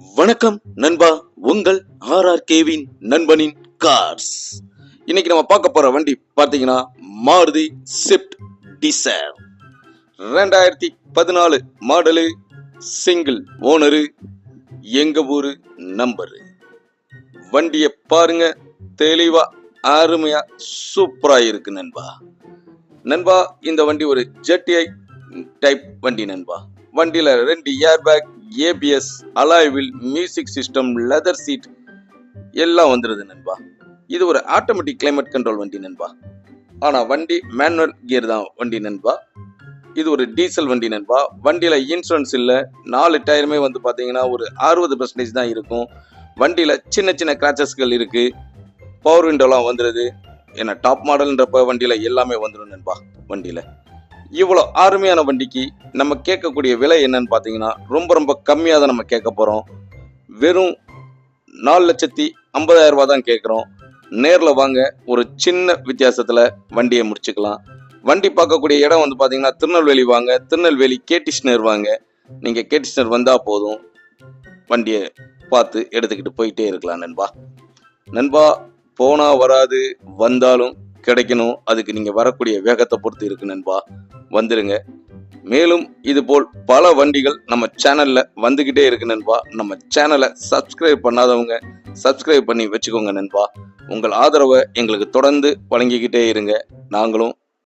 வணக்கம் நண்பா உங்கள் ஆர்ஆர் கேவின் நண்பனின் கார்ஸ். இன்னைக்கு நம்ம பார்க்க போற வண்டி பார்த்தீங்கன்னா மாருதி ஸ்விஃப்ட் டிசைர் ரெண்டாயிரத்தி பதினாலு மாடலு சிங்கிள் ஓனரு எங்க ஊரு நம்பரு வண்டியை பாருங்க தெளிவா அருமையா சூப்பரா இருக்கு நண்பா. நண்பா இந்த வண்டி ஒரு ஜெட்டிஐ டைப் வண்டி நண்பா. வண்டியில ரெண்டு air bag ABS alloy wheel music system leather seat எல்லாம் வந்துடுது நண்பா. இது ஒரு ஆட்டோமேட்டிக் கிளைமேட் கண்ட்ரோல் வண்டி நண்பா. ஆனால் வண்டி மேனுவல் கியர் தான் வண்டி நண்பா. இது ஒரு டீசல் வண்டி நண்பா. வண்டியில் இன்சூரன்ஸ் இல்லை. நாலு டயருமே வந்து பார்த்தீங்கன்னா ஒரு அறுபது பர்சன்டேஜ் தான் இருக்கும். வண்டியில் சின்ன சின்ன கிராச்சஸ்கள் இருக்குது பவர் விண்டோலாம் வந்துடுது ஏன்னா டாப் மாடல்ன்றப்ப வண்டியில் எல்லாமே வந்துடும் நண்பா வண்டியில். இவ்வளோ அருமையான வண்டிக்கு நம்ம கேட்கக்கூடிய விலை என்னன்னு பார்த்தீங்கன்னா ரொம்ப ரொம்ப கம்மியாக தான் நம்ம கேட்க போகிறோம் வெறும் நாலு லட்சத்தி ஐம்பதாயிரம் ரூபா தான் கேட்குறோம். நேரில் வாங்க ஒரு சின்ன வித்தியாசத்தில் வண்டியை முடிச்சுக்கலாம். வண்டி பார்க்கக்கூடிய இடம் வந்து பார்த்தீங்கன்னா திருநெல்வேலி வாங்க திருநெல்வேலி கேட்டிஷ்னர் வாங்க. நீங்கள் கேட்டிஷ்னர் வந்தால் போதும். வண்டியை பார்த்து எடுத்துக்கிட்டு போயிட்டே இருக்கலாம் நண்பா. நண்பா போனால் வராது வந்தாலும் கிடைக்கணும். அதுக்கு நீங்கள் வரக்கூடிய வேகத்தை பொறுத்து இருக்கு நண்பா. வந்துருங்க. மேலும் இது போல் பல வண்டிகள் நம்ம சேனல்ல வந்துகிட்டே இருக்கு நண்பா. நம்ம சேனலை சப்ஸ்கிரைப் பண்ணாதவங்க சப்ஸ்கிரைப் பண்ணி வச்சுக்கோங்க நண்பா. உங்கள் ஆதரவை எங்களுக்கு தொடர்ந்து வழங்கிக்கிட்டே இருங்க. நாங்களும்